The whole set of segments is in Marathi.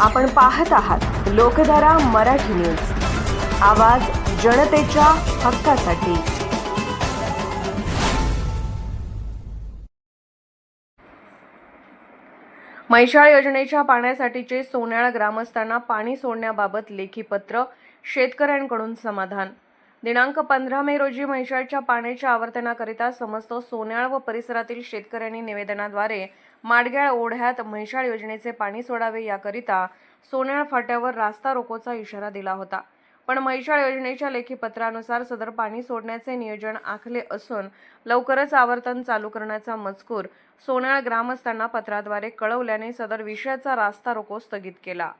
आपण पाहत आहात लोकधारा मराठी न्यूज. आवाज जनतेच्या हक्कासाठी. म्हैसाळ योजनेच्या पाण्यासाठीचे सोन्याळ ग्रामस्थांना पाणी सोडण्याबाबत लेखी पत्र शेतकऱ्यांकडून समाधान. दिनांक पंधरा मे रोजी म्हैसाळच्या पाण्याच्या आवर्तनाकरिता समस्त सोन्याळ व परिसरातील शेतकऱ्यांनी निवेदनाद्वारे माडग्याळ ओढ्यात म्हैसाळ योजनेचे पाणी सोडावे याकरिता सोन्याळ फाट्यावर रास्ता रोकोचा इशारा दिला होता. पण म्हैसाळ योजनेच्या लेखी पत्रानुसार सदर पाणी सोडण्याचे नियोजन आखले असून लवकरच आवर्तन चालू करण्याचा मजकूर सोन्याळ ग्रामस्थांना पत्राद्वारे कळवल्याने सदर विषयाचा रास्ता रोको स्थगित केला.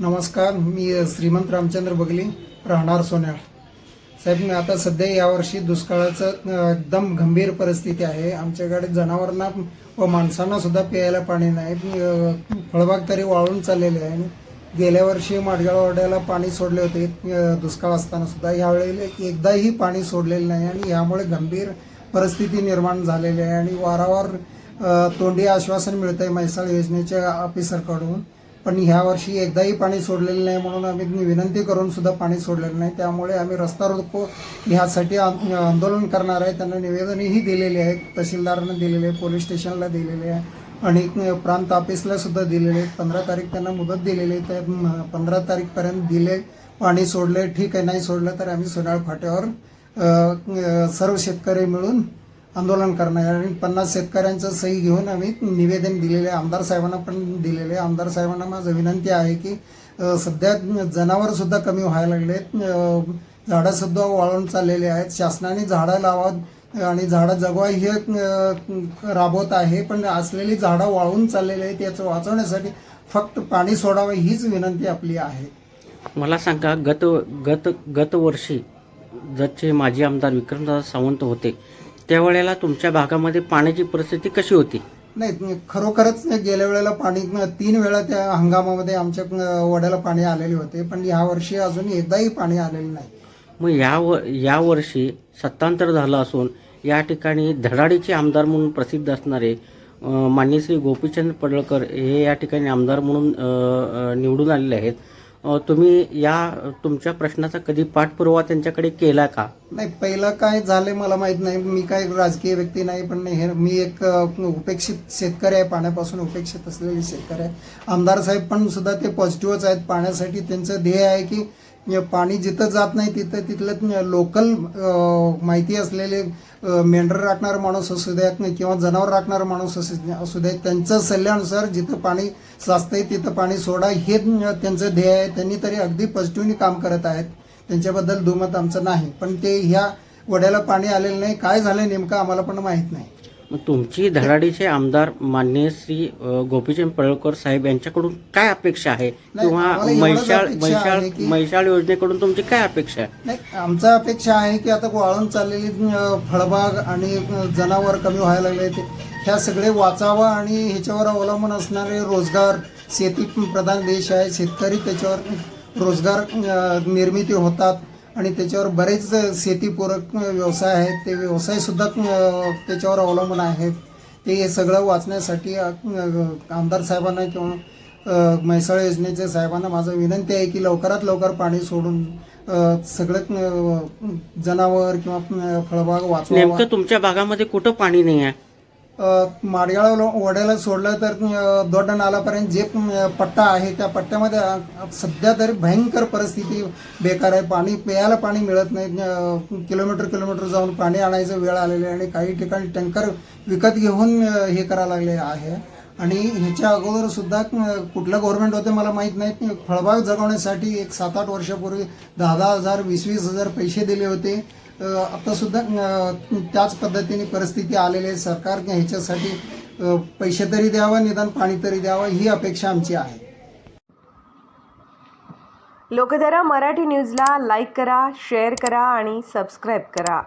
नमस्कार मी श्रीमंत रामचंद्र बगली राहणार सोन्याळ. साहेब आता सध्या यावर्षी दुष्काळाचं एकदम गंभीर परिस्थिती आहे. आमच्याकडे जनावरांना व माणसांना सुद्धा प्यायला पाणी नाही. फळबाग तरी वाळून चाललेले आहे. आणि गेल्या वर्षी माडगाळ वाड्याला पाणी सोडले होते. दुष्काळ असताना सुद्धा यावेळेला एकदाही पाणी सोडलेलं नाही आणि यामुळे गंभीर परिस्थिती निर्माण झालेली आहे. आणि वारंवार तोंडी आश्वासन मिळत आहे म्हैसाळ योजनेच्या ऑफिसरकडून पण ह्या वर्षी एकदाही पाणी सोडलेलं नाही म्हणून आम्ही विनंती करून सुद्धा पाणी सोडलेलं नाही. त्यामुळे आम्ही रस्ता रोको ह्यासाठी आंदोलन करणार आहे. त्यांना निवेदनही दिलेले आहे तहसीलदारांना दिलेले आहे पोलीस स्टेशनला दिलेले आहे. आणि प्रांत ऑफिसला सुद्धा दिलेले आहेत. पंधरा तारीख त्यांना मुदत दिलेली आहे. त्या पंधरा तारीखपर्यंत दिले पाणी सोडले. ठीक आहे नाही सोडलं तर आम्ही सोनाळ फाट्यावर सर्व शेतकरी मिळून आंदोलन करणार आहे. आणि पन्नास शेतकऱ्यांचं सही घेऊन आम्ही निवेदन दिलेले आहे आमदार साहेबांना पण दिलेले. आहे आमदार साहेबांना माझं विनंती आहे की सध्या जनावरसुद्धा कमी व्हायला लागलेत आहेत. झाडंसुद्धा वाळून चाललेले आहेत. शासनाने झाडं लावावं आणि झाडं जगवा हे राबवत आहे. पण असलेली झाडं वाळून चाललेली आहेत याचं वाचवण्यासाठी फक्त पाणी सोडावं हीच विनंती आपली आहे. मला सांगा गत गत गतवर्षी जचे माजी आमदार विक्रमदादा सावंत होते त्यावेळेला तुमच्या भागामध्ये पाण्याची परिस्थिती कशी होती? नाही खरोखरच गेल्या वेळेला पाणी तीन वेळा त्या हंगामामध्ये आमच्या वड्याला पाणी आलेले होते. पण या वर्षी अजून एकदाही पाणी आलेलं नाही. मग या व या वर्षी सत्तांतर झालं असून या ठिकाणी धडाडीचे आमदार म्हणून प्रसिद्ध असणारे अ, माननीय श्री गोपीचंद पडळकर हे या ठिकाणी आमदार म्हणून निवडून आलेले आहेत. तुम्ही या तुमच्या प्रश्नाचा कधी पाठपुरावा त्यांच्याकडे केला का? नाही पहिलं काय झालंय मला माहीत नाही. मी काय राजकीय व्यक्ती नाही पण हे मी एक उपेक्षित शेतकरी आहे. पाण्यापासून उपेक्षित असलेले शेतकरी आहे. आमदार साहेब पण सुद्धा ते पॉझिटिव्हच आहेत. पाण्यासाठी त्यांचं ध्येय आहे की पाणी जिथं जात नाही तिथं तिथलं लोकल माहिती असलेले मेंढर राखणारा माणूस असू द्यात किंवा जनावर राखणारा माणूस असू द्यात असू त्यांच्या सल्ल्यानुसार जिथं पाणी साचतंय तिथं पाणी सोडा. हे त्यांचं ध्येय आहे. त्यांनी तरी अगदी पॉझिटिव्हली काम करत आहेत. त्यांच्याबद्दल दुमत आमचं नाही. पण ते ह्या वड्याला पाणी आलेलं नाही. काय झालं नेमकं आम्हाला पण माहीत नाही. मग तुमची धडाडीचे आमदार माननीय श्री गोपीचंद पडळकर साहेब यांच्याकडून काय अपेक्षा आहे? किंवा मैशाळ मैशाळ मैशाळ योजनेकडून तुमची काय अपेक्षा आहे? नाही आमचा अपेक्षा आहे की आता वाळून चाललेली फळबाग आणि जनावर कमी व्हायला लागले ते ह्या सगळे वाचावं आणि ह्याच्यावर अवलंबून असणारे रोजगार शेती प्रधान देश आहे. शेतकरी त्याच्यावर रोजगार निर्मिती होतात. आणि त्याच्यावर बरेच शेतीपूरक व्यवसाय आहेत. ते व्यवसायसुद्धा त्याच्यावर अवलंबून आहेत. ते हे सगळं वाचण्यासाठी आमदार साहेबांना किंवा म्हैसाळ योजनेच्या साहेबांना माझं विनंती आहे की लवकरात लवकर पाणी सोडून सगळं जनावर किंवा फळबाग वाचवा नेमकं तुमच्या भागामध्ये कुठं पाणी नाही आहे? माडगाळ वड्याला सोडलं तर दोड नालापर्यंत जे पट्टा आहे त्या पट्ट्यामध्ये सध्या तरी भयंकर परिस्थिती बेकार आहे. पाणी प्यायला पाणी मिळत नाही. किलोमीटर किलोमीटर जाऊन पाणी आणायचं वेळ आलेली आहे आणि काही ठिकाणी टँकर विकत घेऊन हे करायला लागले आहे. आणि ह्याच्या अगोदर सुद्धा कुठलं गव्हर्नमेंट होते मला माहीत नाही. फळबाग जगवण्यासाठी एक सात आठ वर्षापूर्वी दहा दहा हजार वीस वीस हजार पैसे दिले होते. आतासुद्धा त्याच पद्धतीने परिस्थिती आलेली आहे. सरकार ह्याच्यासाठी पैसे तरी द्यावं निदान पाणी तरी द्यावं ही अपेक्षा आमची आहे. लोकधारा मराठी न्यूजला लाईक करा शेअर करा आणि सबस्क्राईब करा.